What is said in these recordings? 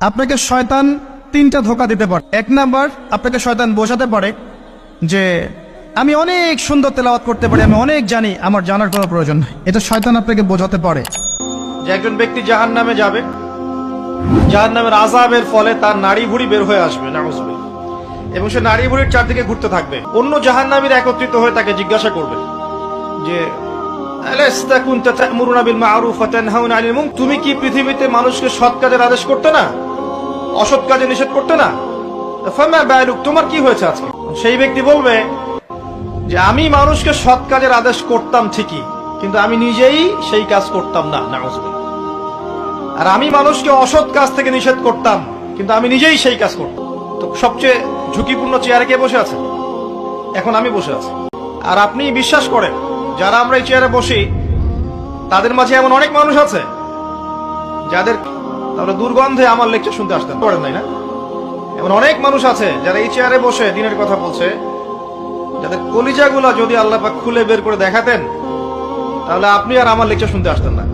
আপনাকে শয়তান তিনটা ধোকা দিতে পারে। এক নাম্বার, আপনাকে শয়তান বোঝাতে পারে যে আমি অনেক সুন্দর তেলাওয়াত করতে পারি, আমি অনেক জানি, আমার জানার কোনো প্রয়োজন নাই। এটা শয়তান আপনাকে বোঝাতে পারে। যে একজন ব্যক্তি জাহান নামে যাবে জাহান নামের আজাবের ফলে তার নাড়ি ভুড়ি বের হয়ে আসবে নাউজুবিল্লাহ। এবং সে নাড়ি ভুড়ির চারদিকে ঘুরতে থাকবে। অন্য জাহান নামীর একত্রিত হয়ে তাকে জিজ্ঞাসা করবে যে তুমি কি পৃথিবীতে মানুষকে সৎ কাজের আদেশ করতে না? অসৎ কাজে নিষেধ করতে না? তোমার কি হয়েছে আজকে? সেই ব্যক্তি বলবে যে, আমি মানুষকে সৎ কাজের আদেশ করতাম ঠিকই, কিন্তু আমি নিজেই সেই কাজ করতাম না আর আমি মানুষকে অসৎ কাজ থেকে নিষেধ করতাম, কিন্তু আমি নিজেই সেই কাজ করতাম। তো সবচেয়ে ঝুঁকিপূর্ণ চেয়ারে কে বসে আছে? এখন আমি বসে আছি। আর আপনি বিশ্বাস করেন, যারা আমরা এই চেয়ারে বসি, তাদের মাঝে এমন অনেক মানুষ আছে, যাদের তাহলে দুর্গন্ধে আমার লেকচার শুনতে আসতেন। পড়েন নাই না? এমন অনেক মানুষ আছে যারা এই চেয়ারে বসে দিনের কথা বলছে। যাদের কলিজাগুলা যদি আল্লাহ পাক খুলে বের করে দেখাতেন, তাহলে আপনি আর আমার লেকচার শুনতে আসতেন না।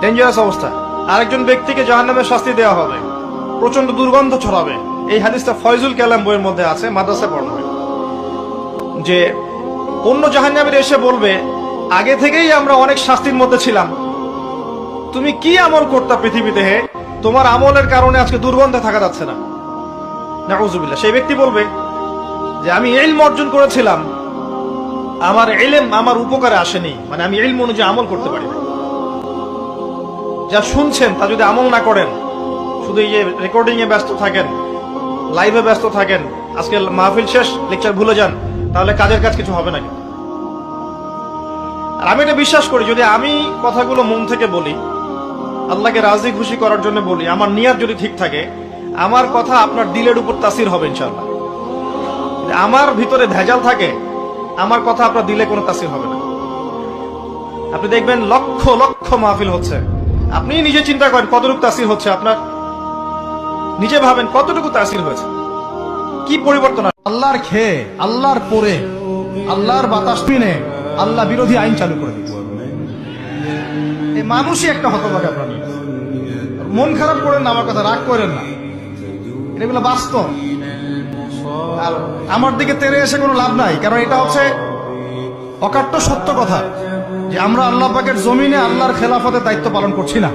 ডেঞ্জারাস অবস্থা। আরেকজন ব্যক্তিকে জাহান্নামের শাস্তি দেওয়া হবে। প্রচণ্ড দুর্গন্ধ ছড়াবে। এই হাদিসটা ফয়জুল কালাম বইয়ের মধ্যে আছে, মাদ্রাসা পড়ানো যে অন্য জাহান্নামের এসে বলবে, আগে থেকেই আমরা অনেক শাস্তির মধ্যে ছিলাম। তুমি কি আমল করতা পৃথিবীতে, হে? তোমার আমলের কারণে আজকে দুর্গন্ধে থাকা যাচ্ছে না। নাউজুবিল্লাহ, সেই ব্যক্তি বলবে যে, আমি ইলম অর্জন করেছিলাম। আমার এলেম আমার উপকারে আসেনি। মানে আমি ইলম অনুযায়ী আমল করতে পারি যা শুনছেন, তা যদি আমল না করেন, শুধু এই যে রেকর্ডিং এ ব্যস্ত থাকেন লাইভে ব্যস্ত থাকেন, আজকে মাহফিল শেষ লেকচার ভুলে যান, তাহলে কাজের কাজ কিছু হবে না। আর আমি এটা বিশ্বাস করি, যদি আমি কথাগুলো মন থেকে বলি আল্লাহকে রাজি খুশি করার জন্য বলি, আমার নিয়াত যদি ঠিক থাকে, আমার কথা আপনার দিলের উপর তাসির হবে ইনশাল্লাহ আমার ভিতরে ভেজাল থাকে, আমার কথা আপনার দিলে কোনো তাসির হবে না। আপনি দেখবেন লক্ষ লক্ষ মাহফিল হচ্ছে। আপনি নিজে চিন্তা করেন কতটুকু তাসির হচ্ছে আপনার। নিজে ভাবেন কতটুকু তাসির হয়েছে। কি পরিবর্তন আল্লাহর খেয়ে, আল্লাহর পরে, আল্লাহর বাতাস পিনে আল্লাহ বিরোধী আইন চালু করে এই মানুষই একটা হতভাগা প্রাণী। মন খারাপ করেন না, আমার কথা রাগ করেন না। এটা বলে বাস্তব। আমার দিকে তেরে এসে কোনো লাভ নাই, কারণ এটা হচ্ছে অকাট্য সত্য কথা যে আমরা আল্লাহ পাকের জমিনে আল্লাহর খেলাফতের দায়িত্ব পালন করছি না।